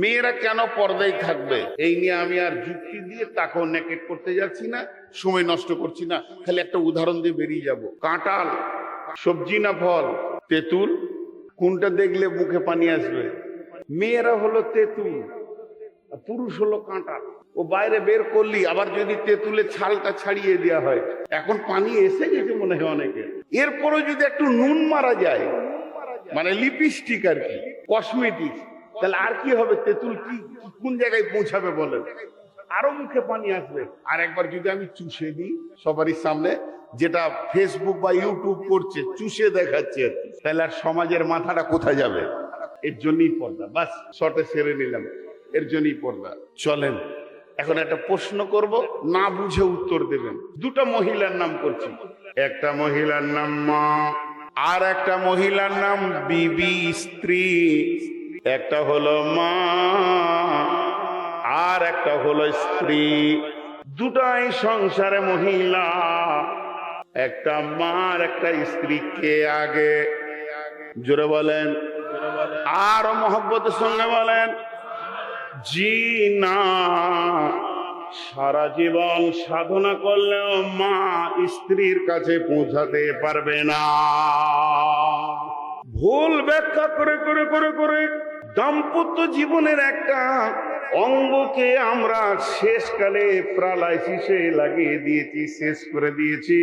মেয়েরা কেন পর্দায় থাকবে? এই নিয়ে আমি আর যুক্তি দিয়ে তাকেও নেকেট করতে যাচ্ছি না, সময় নষ্ট করছি না, খালি একটা উদাহরণ দিয়ে বেরিয়ে যাব। কাঁটাল সবজি না ফল? তেঁতুল? কোনটা দেখলে মুখে পানি আসবে? মেয়েরা হলো তেঁতুল পুরুষ হলো কাঁটাল ও বাইরে বের করলি, আবার যদি তেঁতুলের ছালটা ছাড়িয়ে দেওয়া হয়, এখন পানি এসে গেছে মনে হয় অনেকে। এরপরে যদি একটু নুন মারা যায় মানে লিপস্টিক আর কি কসমেটিক্স তাহলে আর কি হবে? তেঁতুল কি কোন জায়গায় পৌঁছাবে বলেন? আরও মুখে পানি আসবে। আর একবার যদি আমি চুষে দিই সবারই সামনে, যেটা ফেসবুক বা ইউটিউব করছে, চুষে দেখাচ্ছে, তাহলে আর সমাজের মাথাটা কোথায় যাবে? এর জন্যই পর্দা। বাস, শর্টে সেরে নিলাম। এর জন্যই পর্দা। চলেন, এখন একটা প্রশ্ন করব। না বুঝে উত্তর দেবেন। দুটো মহিলার নাম করছি। একটা মহিলার নাম মা, আর একটা মহিলার নাম বিবি স্ত্রী। একটা হলো মা, আর একটা হলো স্ত্রী। দুটাই সংসারে মহিলা। একটা মা আর একটা স্ত্রী কে আগে? জোরে বলেন। আর মহব্বতের সঙ্গে বলেন। জি না। সারা জীবন সাধনা করলেও মা স্ত্রীর কাছে পৌঁছাতে পারবে না। ভুল ব্যাখ্যা করে করে করে করে দাম্পত্য জীবনের একটা অঙ্গকে আমরা শেষকালে প্রালাইসিসে লাগিয়ে দিয়েছি, শেষ করে দিয়েছি।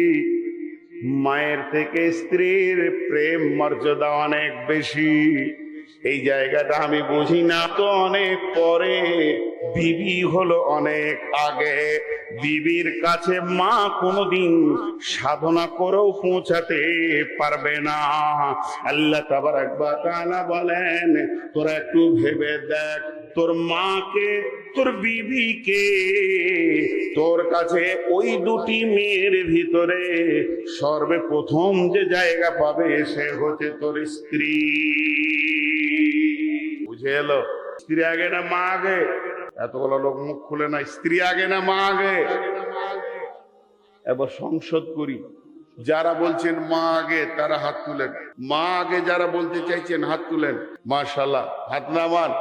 মায়ের থেকে স্ত্রীর প্রেম মর্যাদা অনেক বেশি। এই জায়গাটা আমি বুঝি না তো অনেক পরে। বিবি হলো অনেক আগে। বিবির কাছে মা কোনোদিন সাধনা করেও পৌঁছাতে পারবে না। আল্লাহ তাবার একবার বলেন, তোরা একটু ভেবে দেখ, তোর মাকে, তোর বিবিকে, তোর কাছে ওই দুটি মেয়ের ভিতরে সর্বপ্রথম যে জায়গা পাবে সে হচ্ছে তোর স্ত্রী। বুঝে এলো? স্ত্রী আগে না মা আগে? এতগুলো লোক মুখ খুলে না স্ত্রী আগে না মা আগে? এবার সংসদ করি। যারা বলছেন মা আগে, তারা হাত তুলেন। মা আগে যারা বলতে চাইছেন, হাত তুলেন। মাশাল্লাহ হাত নামান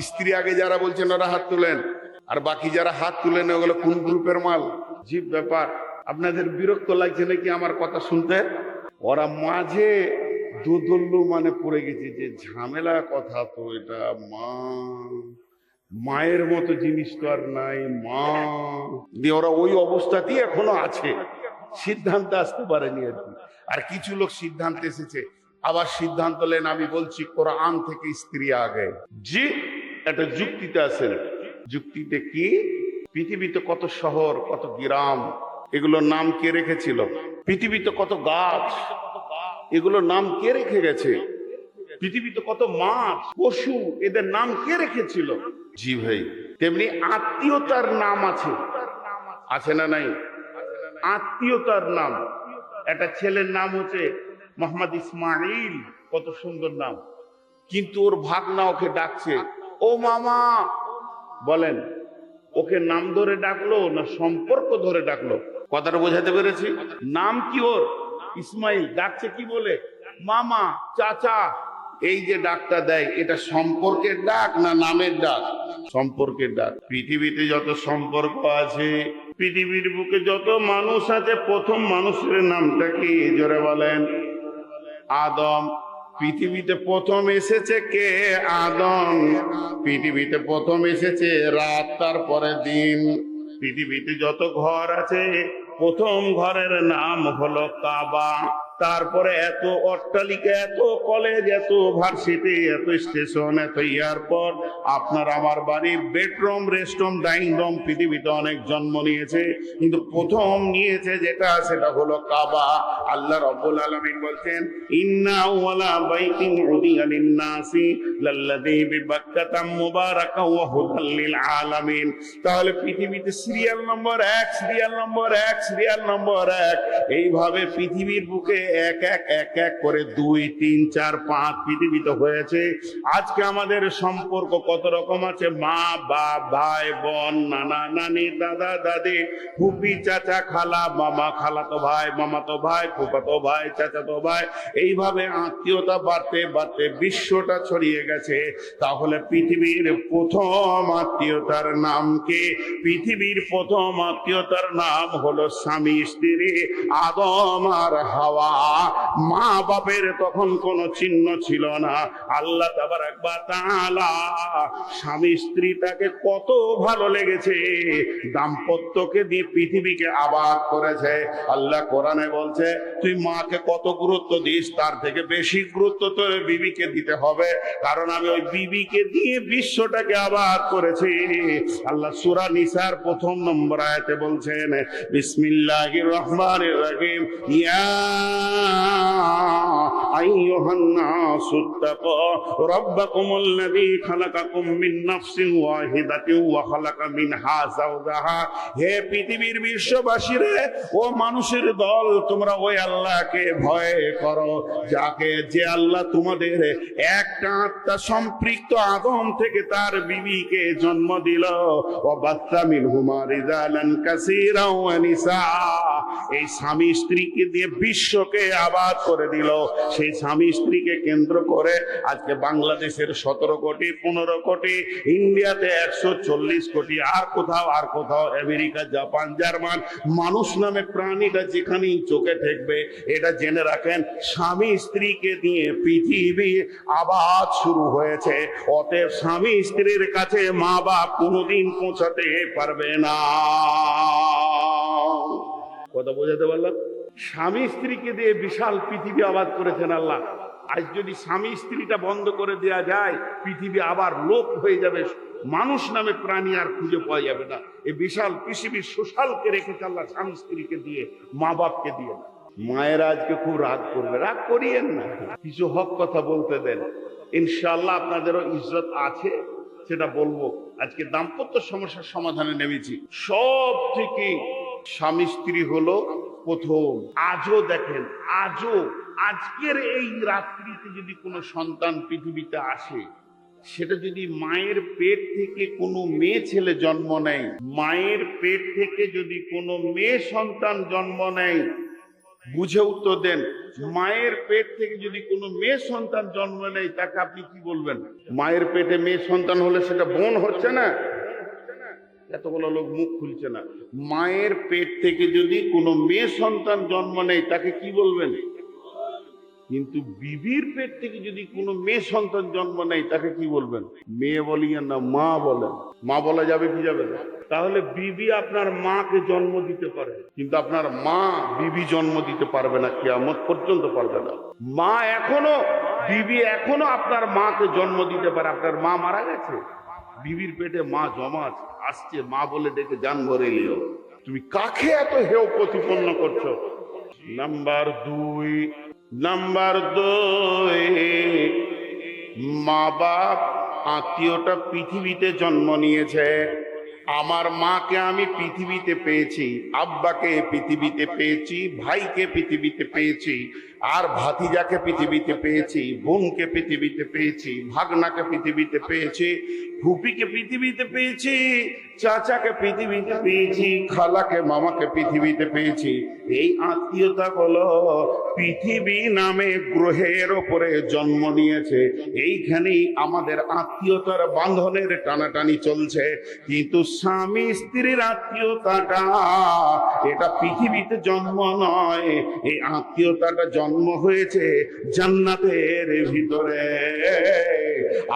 স্ত্রী আগে যারা বলছেন, ওরা হাত তুলেন। আর বাকি যারা হাত তুলেন, ওগুলো কোন গ্রুপের মাল? জীব ব্যাপার। আপনাদের বিরক্ত লাগছে নাকি আমার কথা শুনতে? ওরা মাঝে দোদল্লু মানে পড়ে গেছে যে ঝামেলা কথা তো এটা মা। মায়ের মতো জিনিস তো আর নাই, মা। দিয়ে ওরা ওই অবস্থাতেই এখনও আছে। সিদ্ধান্ত আসতে পারেনি আর কি। আর কিছু লোক সিদ্ধান্ত এসেছে। আবার সিদ্ধান্ত নেন, আমি বলছি, কোরআন থেকে স্ত্রী আগে। জি, একটা যুক্তিতে আছেন। যুক্তিতে কি? পৃথিবীতে কত শহর, কত গ্রাম, এগুলোর নাম কে রেখেছিল? পৃথিবীতে কত গাছ, এগুলোর নাম কে রেখে গেছে? পৃথিবীতে কত মাছ, পশু, এদের নাম কে রেখেছিল? জি ভাই। তেমনি আত্মীয়তার নাম আছে। আছে না নাই? আত্মীয়তার নাম। একটা ছেলের নাম হচ্ছে মোহাম্মদ ইসমাইল। কত সুন্দর নাম। কিন্তু ওর ভাগনা ওকে ডাকছে, ও মামা! বলেন, ওকে নাম ধরে ডাকলো না সম্পর্ক ধরে ডাকলো? কথাটা বোঝাতে পেরেছি? নাম কি ওর? ইসমাইল। ডাকছে কি বলে? মামা, চাচা। এই যে ডাকটা দেয়, এটা সম্পর্কের ডাক না নামের ডাক? সম্পর্কের ডাক। পৃথিবীতে যত সম্পর্ক আছে, পৃথিবীর বুকে যত মানুষ আছে, প্রথম মানুষের নামটা কি? জোরে বলেন। আদম। পৃথিবীতে প্রথম এসেছে কে? আদম। পৃথিবীতে প্রথম এসেছে রাত তারপরে দিন। পৃথিবীতে যত ঘর আছে, প্রথম ঘরের নাম হলো কাবা। তারপরে এত অট্টালিকা, এত কলেজ এত ভার্সিটি এত স্টেশন এত এয়ারপোর্ট আপনার আমার বাড়ি বেডরুম রেস্টরুম ডাইনিং রুম পৃথিবীতে অনেক জন্ম নিয়েছে। কিন্তু প্রথম নিয়েছে যেটা, সেটা হলো কাবা। আল্লাহ রব্বুল আলামিন বলছেন, ইন্না ওয়ালা বাইতিন উদিয়া লিন-নাসি লাল্লাযী বিবাক্কাতা মুবারাকা ওয়া হুদাল লিল আলামিন। তাহলে পৃথিবীতে সিরিয়াল নম্বর এক সিরিয়াল নম্বর এক সিরিয়াল নম্বর এক। এইভাবে পৃথিবীর বুকে এক এক এক এক করে দুই, তিন, চার, পাঁচ পৃথিবীতে হয়েছে। আজকে আমাদের সম্পর্ক কত রকম আছে? মা বা ভাই, বোন, নানা, নানি, দাদা, দাদি, ফুপি, চাচা, খালা, মামা খালাতো ভাই মামাতো ভাই ফুফাতো ভাই চাচাতো ভাই। এইভাবে আত্মীয়তা বাড়তে বাড়তে বিশ্বটা ছড়িয়ে গেছে। তাহলে পৃথিবীর প্রথম আত্মীয়তার নাম কি? পৃথিবীর প্রথম আত্মীয়তার নাম হলো স্বামী, স্ত্রী, আদম আর হাওয়া। মা বাপের তখন কোনো চিহ্ন ছিল না। আল্লাহ তাবার একবার তাআলা স্বামী স্ত্রীটাকে কত ভালো লেগেছে, দাম্পত্যকে দিয়ে পৃথিবীকে আবাদ করেছে। আল্লাহ কোরআনে বলছে, তুই মাকে কত গুরুত্ব দিস, তার থেকে বেশি গুরুত্ব তোর বিবিকে দিতে হবে। কারণ আমি ওই বিবিকে দিয়ে বিশ্বটাকে আবাদ করেছি। আল্লাহ সুরা নিসার প্রথম নম্বর আয়াতে বলছেন, বিসমিল্লাহির রহমানির রহিম। ইয়া আইয়ুহান নাসু তাকু রাব্বাকুমুল্লাযী খালাকাকুম মিন নাফসিন ওয়াহিদাতিন ওয়া খালাকা মিনহা যাওজাহা। হে পৃথিবীর বিশ্ববাসী ও মানুষের দল, তোমরা ওই আল্লাহকে ভয় করো, যাকে যে আল্লাহ তোমাদের একটা আত্মা সম্পৃক্ত আদম থেকে তার বিবিকে জন্ম দিল। ও বাচ্চা মিনহুমা রিজালান কাসীরা এই স্বামী স্ত্রীকে দিয়ে বিশ্বকে আবাদ করে দিল। সেই স্বামী স্ত্রীকে কেন্দ্র করে আজকে বাংলাদেশের সতেরো কোটি, পনেরো কোটি, ইন্ডিয়াতে একশো চল্লিশ কোটি, আর কোথাও আর কোথাও, আমেরিকা, জাপান, জার্মান, মানুষ নামে প্রাণীটা যেখানেই চোখে থাকবে এটা জেনে রাখেন, স্বামী স্ত্রীকে দিয়ে পৃথিবী আবাদ শুরু হয়েছে। অতএব স্বামী স্ত্রীর কাছে মা বাপ কোনোদিন পৌঁছাতে পারবে না। কথা বোঝাতে পারলাম? স্বামী স্ত্রীকে দিয়ে বিশাল পৃথিবী আবাদ করেছেন আল্লাহ। আজ যদি স্বামী স্ত্রীটা বন্ধ করে দেয়া যায়, পৃথিবী আবার লোপ হয়ে যাবে। মানুষ নামে প্রাণী আর খুঁজে পাওয়া যাবে না। এই বিশাল পৃথিবীর সোশ্যালকে রেখেছে আল্লাহ স্বামী স্ত্রীকে দিয়ে, মা বাপকে দিয়ে। না মায়েরা আজকে খুব রাগ করবে। রাগ করিয়েন না। কিছু হক কথা বলতে দেন। ইনশাল্লাহ আপনাদেরও ইজ্জত আছে, সেটা বলব। আজকে দাম্পত্য সমস্যার সমাধানে নেমেছি। সব থেকে স্বামী স্ত্রী হলো প্রথম। আজও দেখেন, আজও, আজকের এই রাত্রিতে যদি কোনো সন্তান পৃথিবীতে আসে, সেটা যদি মায়ের পেট থেকে কোনো মেয়ে ছেলে জন্ম নেয়, মায়ের পেট থেকে যদি কোনো মেয়ে সন্তান জন্ম নেয়, বুঝে উত্তর দেন, মায়ের পেট থেকে যদি কোনো মেয়ে সন্তান জন্ম নেয়, তাকে আপনি কি বলবেন? মায়ের পেটে মেয়ে সন্তান হলে সেটা বোন হচ্ছে না? এতগুলো লোক মুখ খুলছে না। মায়ের পেট থেকে যদি কোনো মেয়ে সন্তান জন্ম নেয়, তাকে কি বলবেন? কিন্তু বিবির পেট থেকে যদি কোনো মেয়ে সন্তান জন্ম নেয়, তাকে কি বলবেন? মেয়ে বলিয়েন না মা বলেন। মা বলা যাবে কি যাবে না? তাহলে বিবি আপনার মাকে জন্ম দিতে পারে কিন্তু আপনার মা বিবি জন্ম দিতে পারবে না, কেয়ামত পর্যন্ত পারবে না। মা এখনও, বিবি এখনও আপনার মাকে জন্ম দিতে পারে। আপনার মা মারা গেছে? বিবির পেটে মা জমাজ আসছে, মা বলে ডেকে যান ভরে লিও তুমি কাকে এত হেও প্রতিপন্ন করছ? নাম্বার দুই নাম্বার দুই, মা বাপ আত্মীয়টা পৃথিবীতে জন্ম নিয়েছে। আমার মাকে আমি পৃথিবীতে পেয়েছি, আব্বাকে পৃথিবীতে পেয়েছি, ভাইকে পৃথিবীতে পেয়েছি, আর ভাতিজাকে পৃথিবীতে পেয়েছি, বোনকে পৃথিবীতে পেয়েছি, ভাগনাকে পৃথিবীতে পেয়েছি ফুপিকে পৃথিবীতে পেয়েছি, চাচাকে পৃথিবীতে পেয়েছি, খালাকে মামাকে পৃথিবীতে পেয়েছি। এই আত্মীয়তা হলো পৃথিবী নামে গ্রহের ওপরে জন্ম নিয়েছে। এইখানেই আমাদের আত্মীয়তার বাঁধনের টানাটানি চলছে। কিন্তু স্বামী স্ত্রীর আত্মীয়তাটা, এটা পৃথিবীতে জন্ম নয়, এই আত্মীয়তাটা জন্ম হয়েছে জান্নাতের ভিতরে।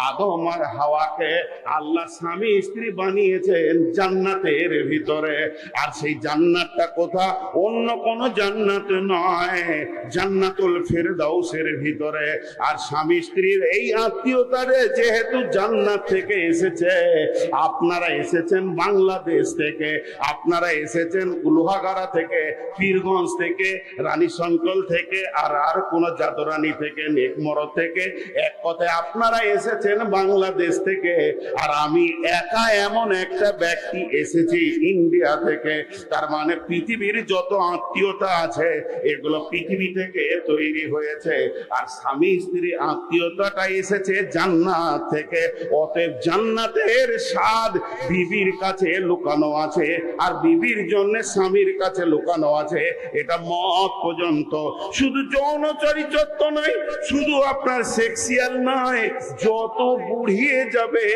আদম আর হাওয়াকে আল্লাহ স্বামী স্ত্রী বানিয়েছেন জান্নাতের ভিতরে। আর সেই জান্নাতটা কোথা? অন্য কোন জান্নাত নয়, জান্নাতুল ফেরদাউসের ভিতরে। আর স্বামী স্ত্রীর এই আত্মীয়তারে যেহেতু জান্নাত থেকে এসেছে, আপনারা এসেছেন বাংলাদেশ থেকে, আপনারা এসেছেন লোহাগাড়া থেকে, পীরগঞ্জ থেকে রানী শঙ্কল থেকে, আর আর কোন জাদরানি থেকে নেকমর থেকে। এক কথায় আপনারা এসেছেন বাংলাদেশ থেকে, আর আমি একা এমন একটা ব্যক্তি এসেছি ইন্ডিয়া থেকে। তার মানে পৃথিবীর যত আত্মীয়তা আছে, এগুলো পৃথিবী থেকে তৈরি হয়েছে। আর স্বামী, স্ত্রী আত্মীয়তাটা এসেছে জান্নাত থেকে। অতএব জান্নাতের স্বাদ বিবির কাছে লুকানো আছে, আর বিবির জন্য স্বামীর কাছে লুকানো আছে, এটা মত পর্যন্ত। শুধু যৌন চরিচত্ব নয়, শুধু আপনার সেক্সিয়াল নয়, যত বুড়িয়ে যাবে,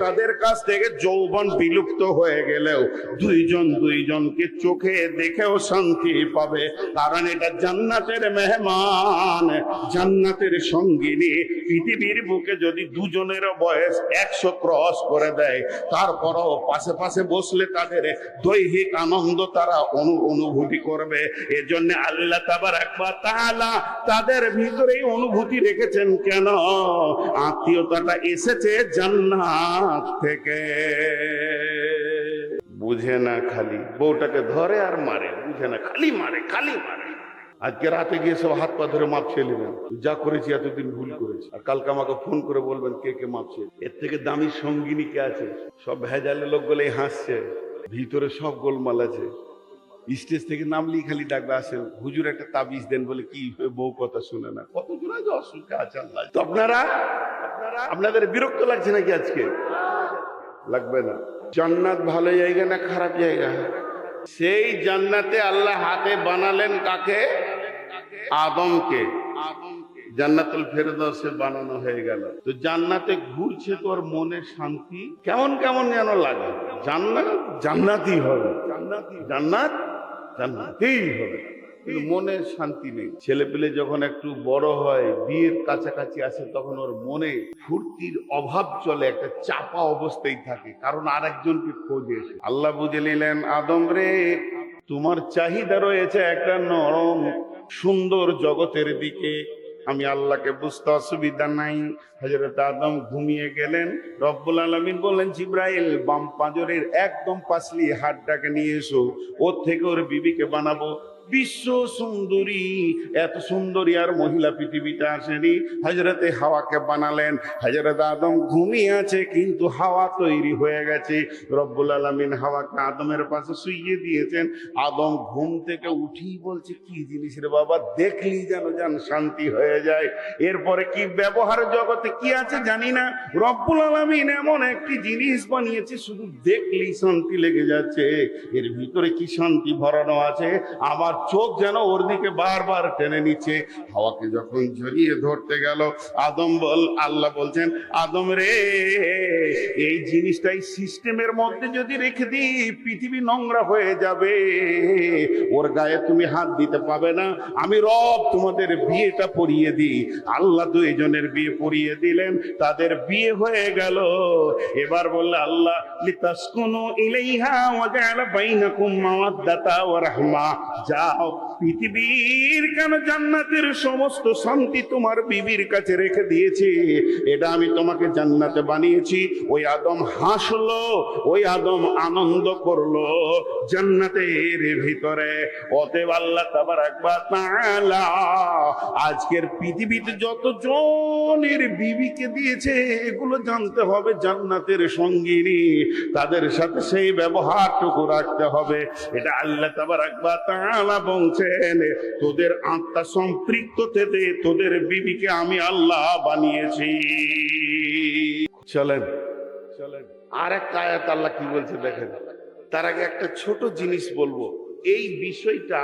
তাদের কাছ থেকে যৌবন বিলুপ্ত হয়ে গেলেও দুইজন দুইজনকে চোখে দেখেও শান্তি পাবে। কারণ এটা জান্নাতের মেহমান, জান্নাতের সঙ্গিনী। পৃথিবীর বুকে যদি দুজনের বয়স একশো ক্রস করে দেয়, তারপরও পাশে পাশে বসলে তাদের দৈহিক আনন্দ তারা অনু অনুভূতি করবে। এজন্য আল্লাহ তাবার একবার তাআলা তাদের ভিতরেই অনুভূতি রেখেছেন কেন? আত্মীয়তাটা এসেছে জান্নাত থেকে। বুঝে না খালি, বউটাকে ধরে আর মারে, বুঝে না, খালি মারে খালি মারে। আজকে রাতে গিয়ে সব হাত পা ধরে মাপ চেয়ে নেবেন? যা করেছি এতদিন ভুল করেছি। আর কালকে আমাকে ফোন করে বলবেন কে কে মাপ চেয়ে এর থেকে দামি সঙ্গিনী কে আছে? সব ভেজালে লোকগুলোই হাসছে। ভিতরে সব গোলমাল আছে। স্টেজ থেকে নামলেই খালি ডাকবে, আসেন, হুজুর একটা তাবিজ দেন বলে কি বউ কথা শুনে না। কত জন আজ অসুখে আছে আল্লাহ তো আপনারা? আপনারা? আপনাদের বিরক্ত লাগছে নাকি আজকে? লাগবে না। জান্নাত ভালো জায়গা না খারাপ জায়গা? সেই জান্নাতে আল্লাহ হাতে বানালেন কাকে? আদমকে জান্নাতুল ফেরদৌসে বানানো হয়ে গেল। তো জান্নাতে ঘুরছে তোর মনে শান্তি? কেমন কেমন যেন লাগে। জান্নাত? জান্নাতই হবে। জান্নাতি জান্নাত? জান্নাতেই হবে। কিন্তু মনে শান্তি নেই। ছেলে পেলে যখন একটু বড় হয় বিয়ের কাছাকাছি আসে তখন ওর মনে ফুর্তির অভাব চলে একটা চাপা অবস্থায় থাকে। কারণ আর একজনকে খোঁজ এসে। আল্লাহ বুঝে নিলেন আদম রে তোমার চাহিদা রয়েছে একটা নরম সুন্দর জগতের দিকে। আমি আল্লাহকে বুঝতে অসুবিধা নাই। হজরত আদম ঘুমিয়ে গেলেন। রব্বুল আলমিন বললেন, জিব্রাইল, বাম পাঁজরের একদম পাশলি হাতটাকে নিয়ে এসো। ওর থেকে ওর বিবিকে বানাবো। বিশ্ব সুন্দরী। এত সুন্দরী আর মহিলা পৃথিবীতে আসেনি। হজরতে হাওয়াকে বানালেন। হজরত আদম ঘুমিয়ে আছে, কিন্তু হাওয়া তৈরি হয়ে গেছে। রব্বুল আলমিন হাওয়াকে আদমের পাশে শুইয়ে দিয়েছেন। আদম ঘুম থেকে উঠি বলছে, কি জিনিস রে বাবা, দেখলি যেন যেন শান্তি হয়ে যায়। এরপরে কি ব্যবহার জগতে কি আছে জানি না। রব্বুল আলমিন এমন একটি জিনিস বানিয়েছে, শুধু দেখলেই শান্তি লেগে যাচ্ছে। এর ভিতরে কি শান্তি ভরানো আছে? আমার চোখ যেন ওর দিকে বারবার টেনে নিচ্ছে। হাওয়াকে যখন জড়িয়ে ধরতে গেল, আদম বল, আল্লাহ বলছেন, আদম রে, এই জিনিসটাই সিস্টেমের মধ্যে যদি রেখে দিই পৃথিবী নোংরা হয়ে যাবে। ওর গায়ে তুমি হাত দিতে পাবে না। আমি রব তোমাদের বিয়েটা পরিয়ে দিই। আল্লাহ দুইজনের বিয়ে পরিয়ে দিলেন, তাদের বিয়ে হয়ে গেল। এবার বললে আল্লাহ, লিতাসকুনু ইলাইহা ওয়া জাআলা বাইনাকুম মাওয়াদ্দাতা ওয়া রাহমা। দাও পৃথিবীর কেন জান্নাতের সমস্ত শান্তি তোমার বিবির কাছে রেখে দিয়েছি? এটা আমি তোমাকে জান্নাতে বানিয়েছি। ওই আদম হাসলো, ওই আদম আনন্দ করল জান্নাতের ভিতরে। অতএব আল্লাহ তাবার একবার তাআলা আজকের পৃথিবীতে যত জনের বিবিকে দিয়েছে, এগুলো জানতে হবে জান্নাতের সঙ্গিনী। তাদের সাথে সেই ব্যবহারটুকু রাখতে হবে। এটা আল্লাহ তাবার একবার তাআলা বলছেন তোদের আত্মা সম্পৃক্ত থেকে তোদের বিবিকে আমি আল্লাহ বানিয়েছি। চলেন চলেন। আর এক আয়াত আল্লাহ কি বলছে দেখেন। তার আগে একটা ছোট জিনিস বলব। এই বিষয়টা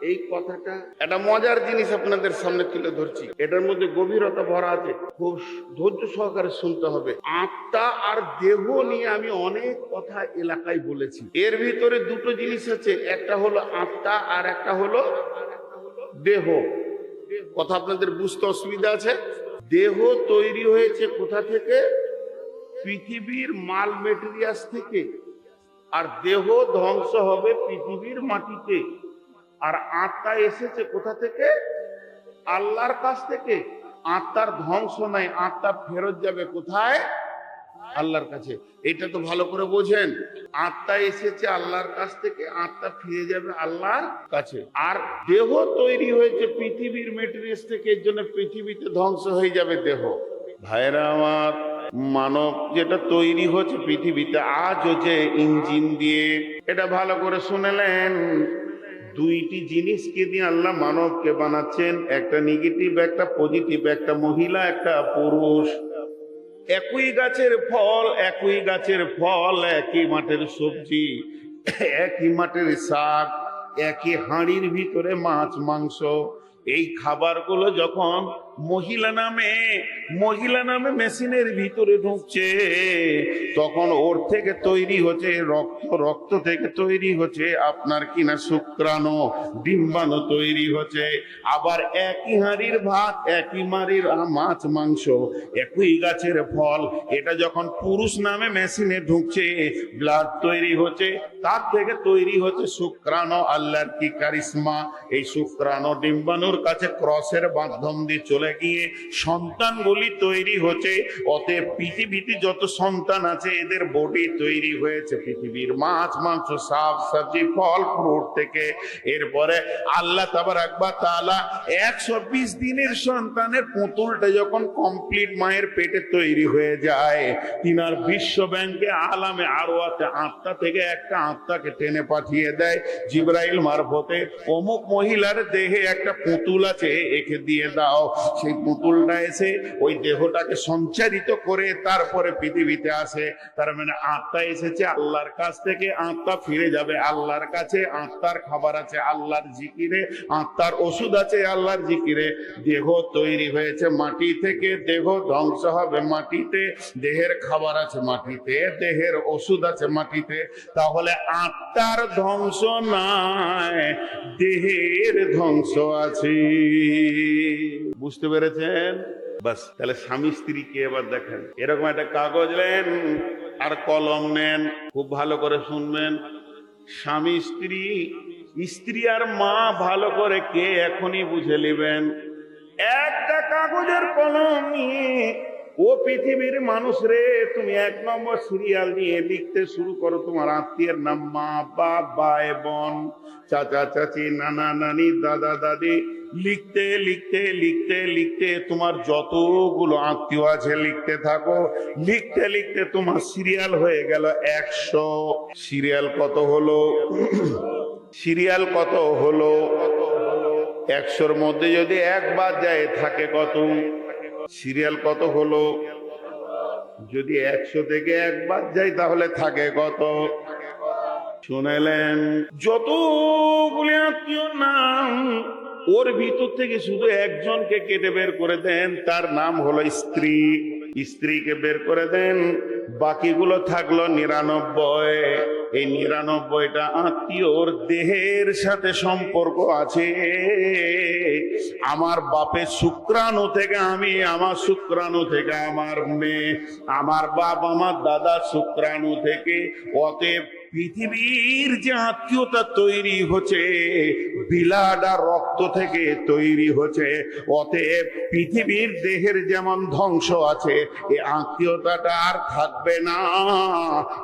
এই কথাটা একটা মজার জিনিস আপনাদের সামনে তুলে ধরছি। এটার মধ্যে গভীরতা ভরা আছে। খুব ধৈর্য সহকারে শুনতে হবে। আত্মা আর দেহ নিয়ে আমি অনেক কথা এলাকায় বলেছি। এর ভিতরে দুটো জিনিস আছে। একটা হলো আত্মা আর একটা হলো দেহ। কথা আপনাদের বুঝতে অসুবিধা আছে? দেহ তৈরি হয়েছে কোথা থেকে? পৃথিবীর মাল মেটেরিয়ালস থেকে। আর দেহ ধ্বংস হবে পৃথিবীর মাটিতে। আর আত্মা এসেছে কোথা থেকে? আল্লাহর কাছ থেকে। আত্মার ধ্বংস নাই, আত্মা ফেরত যাবে কোথায়? আল্লাহর কাছে। এটা তো ভালো করে বোঝেন। আত্মা এসেছে আল্লাহর কাছ থেকে, আত্মা ফিরে যাবে আল্লাহর কাছে। আর দেহ তৈরি হয়েছে পৃথিবীর মেটেরিয়ালস থেকে, এর জন্য পৃথিবীতে ধ্বংস হয়ে যাবে দেহ। ভাইরা আমার, মানব যেটা তৈরি হচ্ছে পৃথিবীতে আজ হচ্ছে ইঞ্জিন দিয়ে, এটা ভালো করে শুনেলেন। দুইটি জিনিসকে দিয়ে আল্লাহ মানবকে বানাচ্ছেন, একটা নেগেটিভ একটা পজিটিভ একটা মহিলা, একটা পুরুষ। একই গাছের ফল, একই গাছের ফল, একই মাঠের সবজি, একই মাঠের শাক, একই হাঁড়ির ভিতরে মাছ, মাংস। এই খাবারগুলো যখন মহিলা নামে মহিলা নামে মেশিনের ভিতরে ঢুকছে। তখন ওর থেকে তৈরি হচ্ছে রক্ত রক্ত থেকে তৈরি হচ্ছে আপনার কিনা শুক্রাণু, ডিম্বাণু তৈরি হচ্ছে। আবার একই হাঁড়ির ভাত, একই মারির মাছ, মাংস, একই গাছের ফল। এটা যখন পুরুষ নামে মেশিনে ঢুকছে ব্লাড তৈরি হচ্ছে, তার থেকে তৈরি হচ্ছে শুক্রাণু, আল্লাহর কি কারিশমা। এই শুক্রাণু, ডিম্বাণুর কাছে ক্রসের মাধ্যম দিয়ে চলে গিয়ে সন্তানগুলি তৈরি হচ্ছে। অতএব পৃথিবীতে যত সন্তান আছে, এদের বডি তৈরি হয়েছে। পৃথিবীর মাছ, মাংস, শাক, সবজি, ফল, ফ্রুট থেকে। এরপরে আল্লাহ তাবার একবার তালা একশো বিশ দিনের সন্তানের পুতুলটা যখন কমপ্লিট মায়ের পেটে তৈরি হয়ে যায়, তিনার বিশ্ব ব্যাংকে আলামে আরও আছে আত্মা থেকে একটা আত্মাকে টেনে পাঠিয়ে দেয়। জিব্রাইল মারফতে অমুক মহিলার দেহে একটা পুতুল আছে, একে দিয়ে দাও। সেই পুতুলটা এসে ওই দেহটাকে সঞ্চারিত করে তারপরে পৃথিবীতে আসে। তার মানে আত্মা এসেছে আল্লাহর কাছ থেকে, আত্মা ফিরে যাবে আল্লাহর কাছে, আত্মার খাবার আছে আল্লাহর জিকিরে, আত্মার ওষুধ আছে আল্লাহর জিকিরে। দেহ তৈরি হয়েছে মাটি থেকে, দেহ ধ্বংস হবে মাটিতে, দেহের খাবার আছে মাটিতে, দেহের ওষুধ আছে মাটিতে। তাহলে আত্মার ধ্বংস নাই, দেহের ধ্বংস আছে বুঝতে পেরেছেন? বাস, তাহলে স্বামী স্ত্রীকে এবার দেখেন। এরকম একটা কাগজ নেন আর কলম নেন, খুব ভালো করে শুনবেন। স্বামী স্ত্রী স্ত্রী আর মা ভালো করে কে এখনই বুঝে নেবেন? একটা কাগজের কলম নিয়ে, ও পৃথিবীর মানুষ রে, তুমি এক নম্বর সিরিয়াল নিয়ে লিখতে শুরু করো তোমার আত্মীয়ের নাম মা, বাপ, ভাই, বোন, চাচা, চাচি, নানা, নানি, দাদা, দাদি। লিখতে লিখতে লিখতে লিখতে তোমার যতগুলো আত্মীয় আছে, লিখতে থাকো। লিখতে লিখতে তোমার সিরিয়াল হয়ে গেল একশো। সিরিয়াল কত হলো? সিরিয়াল কত হলো? একশোর মধ্যে যদি একবার যায়, থাকে কত? সিরিয়াল কত হলো? যদি একশো থেকে একবার যাই তাহলে থাকে কত? শুনেলেন, যতগুলি আত্মীয় নাম ওর ভিতর থেকে শুধু একজনকে কেটে বের করে দেন, তার নাম হলো স্ত্রী। স্ত্রীকে বের করে দেন, বাকিগুলো থাকল নিরানব্বই। এই নিরানব্বইটা আত্মীয়র দেহের সাথে সম্পর্ক আছে। আমার বাপের শুক্রাণু থেকে আমি, আমার শুক্রাণু থেকে আমার মেয়ে, আমার বাপ, আমার দাদা শুক্রাণু থেকে। অতএব পৃথিবীর যে আত্মীয়তা তৈরি হচ্ছে, বিলাড আর রক্ত থেকে তৈরি হচ্ছে, অতএব পৃথিবীর দেহের যেমন ধ্বংস আছে এই আত্মীয়তাটা আর থাকবে না,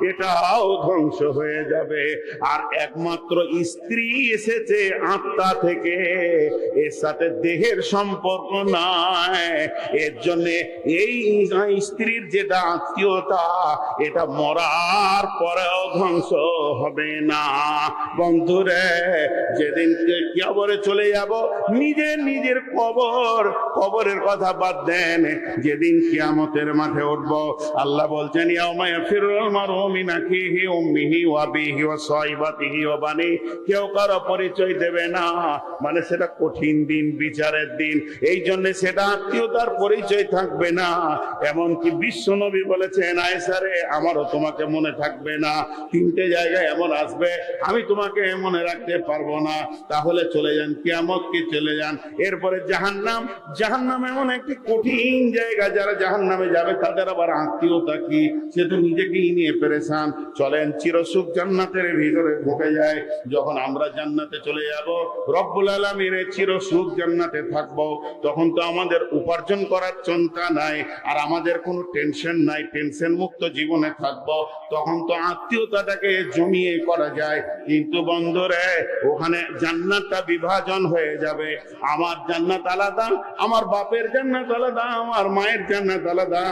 এটাও ধ্বংস হয়ে যাবে। আর একমাত্র স্ত্রী এসেছে আত্মা থেকে, এর সাথে দেহের সম্পর্ক নাই, এর জন্য এই স্ত্রীর যেটা আত্মীয়তা, এটা মরার পরেও ধ্বংস হবে না। বন্ধুরে, যেদিন কবরে চলে যাব নিজের নিজের কবর, কবরের কথা বাদ দেন। যেদিন কিয়ামতের মাঠে উঠব, আল্লাহ বলছেন ইয়াউমায়া ফিরুল মারু মিন আখিহি উম্মিহি ওয়া আবিহি ওয়া সাহিবাতিহি ওয়া বানি কেউ কারও পরিচয় দেবে না। মানে সেটা কঠিন দিন, বিচারের দিন। এই জন্য সেটা আত্মীয়তার পরিচয় থাকবে না। এমনকি বিশ্ব নবী বলেছেন আয়সারে আমারও তোমাকে মনে থাকবে না। তিনটে জায়গায় এমন আসবে, আমি তোমাকে মনে রাখতে পারব না। তাহলে চলে যান, কিয়ামত কি চলে যান। এরপরে জাহান্নাম জাহান্নাম এমন একটি কঠিন জায়গা, যারা জাহান্নামে যাবে, তাদের আবার আত্মীয়তা কি? সে তো নিজেকেই নিয়ে পেরেছান চলেন, চিরসুখ জান্নাতের ভিতরে ঢুকে যায় যখন আমরা জান্নাতে চলে যাব, রব্বুল আলমিনের চিরসুখ জান্নাতে থাকব। তখন তো আমাদের উপার্জন করার চিন্তা নাই, আর আমাদের কোনো টেনশন নাই। টেনশন মুক্ত জীবনে থাকব। তখন তো আত্মীয়তাটাকে জমিয়ে করা যায়, কিন্তু বন্ধুরে, ওখানে জান্নাতটা বিভাজন হয়ে যাবে। আমার জান্নাত আলাদা, আমার বাপের জান্নাত আলাদা, আমার মায়ের জান্নাত আলাদা,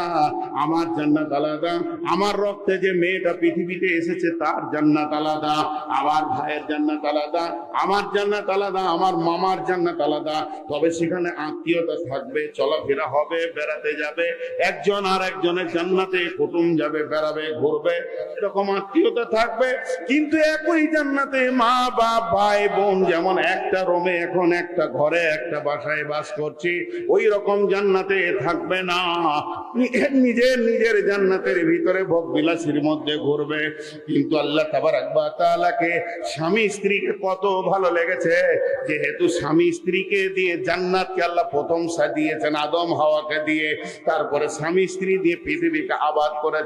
আমার জান্নাত আলাদা, আমার রক্তে যে মেয়েটা পৃথিবীতে এসেছে, তার জান্নাত আলাদা, আমার ভাইয়ের জান্নাত আলাদা, আমার জান্নাত আলাদা, আমার মামার জান্নাত আলাদা। তবে সেখানে আত্মীয়তা থাকবে, চলাফেরা হবে, বেড়াতে যাবে, একজন আর একজনের জান্নাতে কুটুম যাবে, বেড়াবে, ঘুরবে, এরকম আত্মীয়তা থাকবে কিন্তু একই জান্নাতে মা, বাপ, ভাই, বোন, যেমন একটা রোমে, এখন একটা ঘরে, একটা বাসায় বাস করছি, ওই রকম জান্নাতে থাকবে না। নিজের নিজের জান্নাতের ভিতরে ভোগ বিলাসীর মধ্যে ঘুরবে। কিন্তু আল্লাহ তাবার আকবা তাআলাকে স্বামী স্ত্রীকে কত ভালো লেগেছে, যেহেতু স্বামী স্ত্রীকে দিয়ে জান্নাতকে আল্লাহ প্রথম সাজিয়েছেন, আদম হাওয়াকে দিয়ে, তারপরে স্বামী স্ত্রী দিয়ে পৃথিবীকে আবাদ করেছে